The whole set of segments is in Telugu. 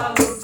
Galo.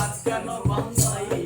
అక్కను వందయ్య